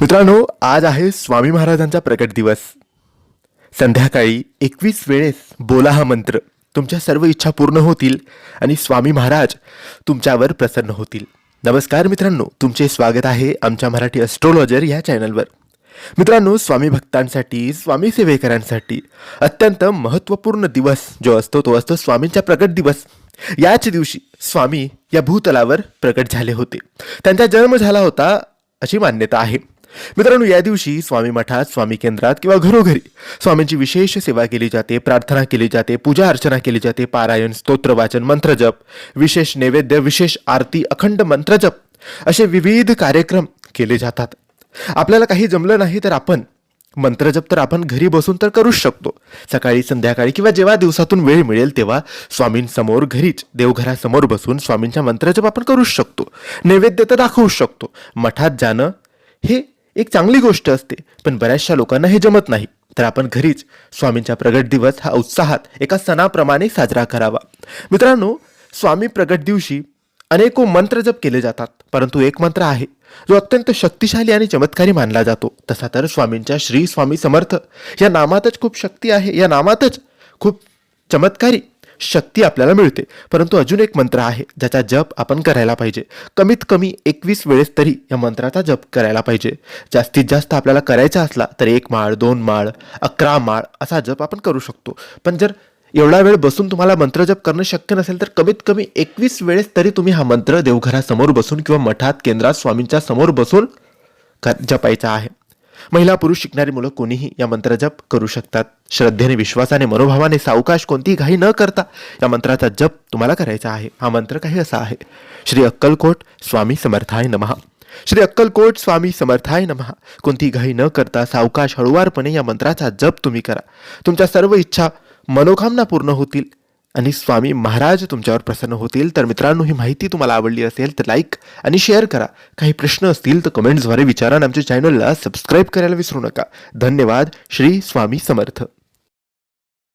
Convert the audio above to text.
मित्रांनो आज आहे स्वामी महाराजांचा प्रकट दिवस. संध्याकाळी एकवीस वेळेस बोला हा मंत्र तुमच्या सर्व इच्छा पूर्ण होतील आणि स्वामी महाराज तुमच्यावर प्रसन्न होतील. नमस्कार मित्रांनो तुमचे स्वागत आहे आमच्या मराठी ॲस्ट्रॉलॉजर या चॅनलवर मित्रांनो स्वामी भक्तांसाठी स्वामी सेवेकरांसाठी अत्यंत महत्त्वपूर्ण दिवस जो असतो तो असतो स्वामींचा प्रकट दिवस. याच दिवशी स्वामी या भूतलावर प्रकट झाले होते. त्यांचा जन्म झाला होता अशी मान्यता आहे. मित्रांनो या दिवशी स्वामी मठात स्वामी केंद्रात किंवा घरोघरी स्वामींची विशेष सेवा केली जाते प्रार्थना केली जाते पूजा अर्चना केली जाते पारायण स्तोत्र वाचन मंत्रजप विशेष नैवेद्य विशेष आरती अखंड मंत्रजप असे विविध कार्यक्रम केले जातात. आपल्याला काही जमलं नाही तर आपण मंत्रजप तर आपण घरी बसून तर करूच शकतो. सकाळी संध्याकाळी किंवा जेव्हा दिवसातून वेळ मिळेल तेव्हा स्वामींसमोर घरीच देवघरासमोर बसून स्वामींचा मंत्रजप आपण करूच शकतो. नैवेद्य तर दाखवूच शकतो. मठात जाणं हे एक चांगली गोष्ट असते. पण बऱ्याचशा लोकांना हे जमत नाही. तर आपण घरीच स्वामींचा प्रगट दिवस हा उत्साहात एका सणाप्रमाणे साजरा करावा. मित्रांनो स्वामी प्रगट दिवशी अनेको मंत्र जप केले जातात. परंतु एक मंत्र आहे जो अत्यंत शक्तिशाली आणि चमत्कारी मानला जातो. तसा तर स्वामींच्या श्री स्वामी समर्थ. या नामातच खूप शक्ती आहे. या नामातच खूप चमत्कारी शक्ती आपल्याला मिळते. परंतु अजून एक मंत्र आहे ज्याचा जप आपण करायला पाहिजे. कमीत कमी एकवीस वेळेस तरी या मंत्राचा जप करायला पाहिजे. जास्तीत जास्त आपल्याला करायचा असला तर एक माळ दोन माळ अकरा माळ असा जप आपण करू शकतो. पण जर एवढा वेळ बसून तुम्हाला मंत्र जप करणं शक्य नसेल तर कमीत कमी एकवीस वेळेस तरी तुम्ही हा मंत्र देवघरासमोर बसून किंवा मठात केंद्रात स्वामींच्या समोर बसून कर जपायचा आहे. महिला पुरुष शिकणारी मुलं कोणीही या मंत्र जप करू शकतात. श्रद्धेने विश्वासाने मनोभावाने सावकाश कोणतीही घाई न करता या मंत्राचा जप तुम्हाला करायचा आहे. हा मंत्र काही असा आहे. श्री अक्कलकोट स्वामी समर्थाय नमहा श्री अक्कलकोट स्वामी समर्थाय नमहा कोणती घाई न करता सावकाश हळुवारपणे या मंत्राचा जप तुम्ही करा. तुमच्या सर्व इच्छा मनोकामना पूर्ण होतील. आणि स्वामी महाराज तुमच्यावर प्रसन्न होतील. तर मित्रांनो ही माहिती तुम्हाला आवडली असेल तर लाईक आणि शेअर करा. काही प्रश्न असतील तर कमेंट्सद्वारे विचारा आणि आमच्या चॅनलला सबस्क्राईब करायला विसरू नका. धन्यवाद. श्री स्वामी समर्थ.